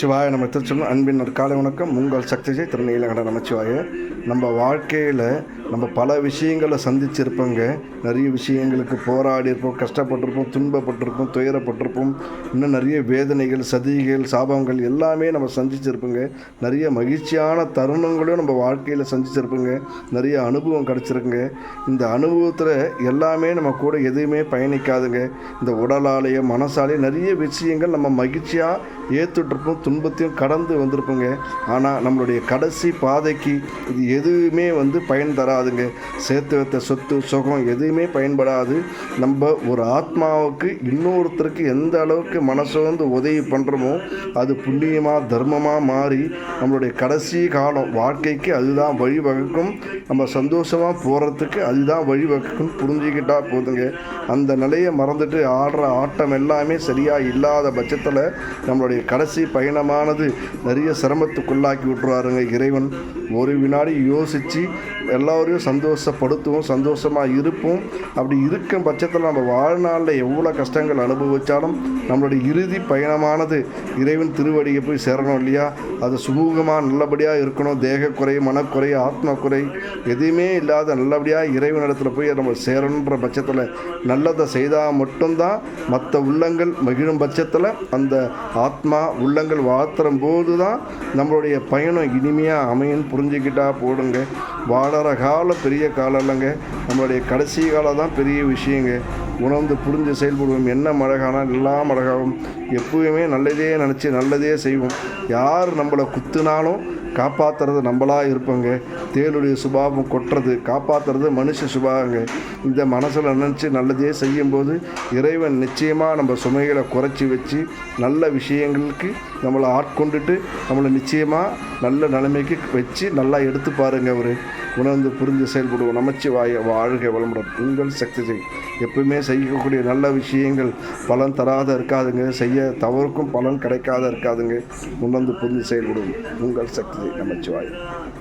சிவாய நம்ம திருச்செல்வம் அன்பின் ஒரு காலை வணக்கம். உங்கள் சக்திஜை திருநீலகண்ட நமச்சிவாய. நம்ம வாழ்க்கையில் நம்ம பல விஷயங்களை சந்திச்சிருப்போங்க. நிறைய விஷயங்களுக்கு போராடி இருப்போம் கஷ்டப்பட்டிருப்போம் துன்பப்பட்டிருப்போம் துயரப்பட்டிருப்போம். இன்னும் நிறைய வேதனைகள் சதிகள் சாபங்கள் எல்லாமே நம்ம சந்திச்சிருப்போங்க. நிறைய மகிழ்ச்சியான தருணங்களையும் நம்ம வாழ்க்கையில் சந்திச்சிருப்போங்க. நிறைய அனுபவம் கிடச்சிருக்குங்க. இந்த அனுபவத்தில் எல்லாமே நம்ம கூட எதுவுமே பயணிக்காதுங்க. இந்த உடலாலேயே மனசாலேயே நிறைய விஷயங்கள் நம்ம மகிழ்ச்சியாக ஏற்றுட்ருப்போம் துன்பத்தையும் கடந்து வந்திருப்போங்க. ஆனால் நம்மளுடைய கடைசி பாதைக்கு இது எதுவுமே வந்து பயன் தராதுங்க. சேர்த்து வைத்த சொத்து சுகம் எதுவுமே பயன்படாது. நம்ம ஒரு ஆத்மாவுக்கு இன்னொருத்தருக்கு எந்த அளவுக்கு மனசு வந்து உதவி பண்ணுறோமோ அது புண்ணியமாக தர்மமாக மாறி நம்மளுடைய கடைசி காலம் வாழ்க்கைக்கு அதுதான் வழிவகுக்கும். நம்ம சந்தோஷமாக போகிறதுக்கு அதுதான் வழிவகுக்கும் புரிஞ்சுக்கிட்டா போதுங்க. அந்த நிலையை மறந்துட்டு ஆடுற ஆட்டம் எல்லாமே சரியாக இல்லாத பட்சத்தில் நம்மளுடைய கடைசி பயணமானது நிறைய சிரமத்துக்குள்ளாக்கி விட்டுருவாருங்க இறைவன். ஒரு வினாடி யோசித்து எல்லோரையும் சந்தோஷப்படுத்துவோம் சந்தோஷமாக இருப்போம். அப்படி இருக்கும் பட்சத்தில் நம்ம வாழ்நாளில் எவ்வளோ கஷ்டங்கள் அனுபவித்தாலும் நம்மளுடைய இறுதி பயணமானது இறைவன் திருவடியை போய் சேரணும் இல்லையா? அது சுமூகமாக நல்லபடியாக இருக்கணும். தேகக்குறை மனக்குறை ஆத்மக்குறை எதுவுமே இல்லாத நல்லபடியாக இறைவனிடத்தில் போய் நம்ம சேரணுன்ற பட்சத்தில் நல்லதை செய்தால் மட்டும்தான் மற்ற உள்ளங்கள் மகிழும் பட்சத்தில் அந்த ஆத்மா உள்ளங்கள் வாழ்த்துற போது தான் நம்மளுடைய பயணம் இனிமையாக அமையும் புரிஞ்சுக்கிட்டா போடுங்க. வாழற காலம் பெரிய காலம் இல்லைங்க. நம்மளுடைய கடைசி காலம் தான் பெரிய விஷயங்க. உணர்ந்து புரிஞ்சு செயல்படுவோம். என்ன மழகானால் எல்லாம் மழகாகும் எப்பவுமே நல்லதே நினச்சி நல்லதே செய்வோம். யார் நம்மளை குத்துனாலும் காப்பாற்றுறது நம்மளாக இருப்போங்க. தேளுடைய சுபாவம் கொட்டுறது காப்பாற்றுறது மனுஷ சுபாவங்க. இந்த மனசில் நினச்சி நல்லதே செய்யும்போது இறைவன் நிச்சயமாக நம்ம சுமைகளை குறைச்சி வச்சு நல்ல விஷயங்களுக்கு நம்மளை ஆட்கொண்டுட்டு நம்மளை நிச்சயமாக நல்ல நிலைமைக்கு வச்சு நல்லா எடுத்து பாருங்க அவர். உணர்ந்து புரிந்து செயல்படுவோம். நமச்சிவாய வாழ்க வளமுடன். உங்கள் சக்தி செய். எப்பவுமே செய்யக்கூடிய நல்ல விஷயங்கள் பலன் தராத இருக்காதுங்க. செய்ய தவறுக்கும் பலன் கிடைக்காத இருக்காதுங்க. உணர்ந்து புரிந்து செயல்படுவோம். உங்கள் சக்தி செய். நமச்சிவாயம்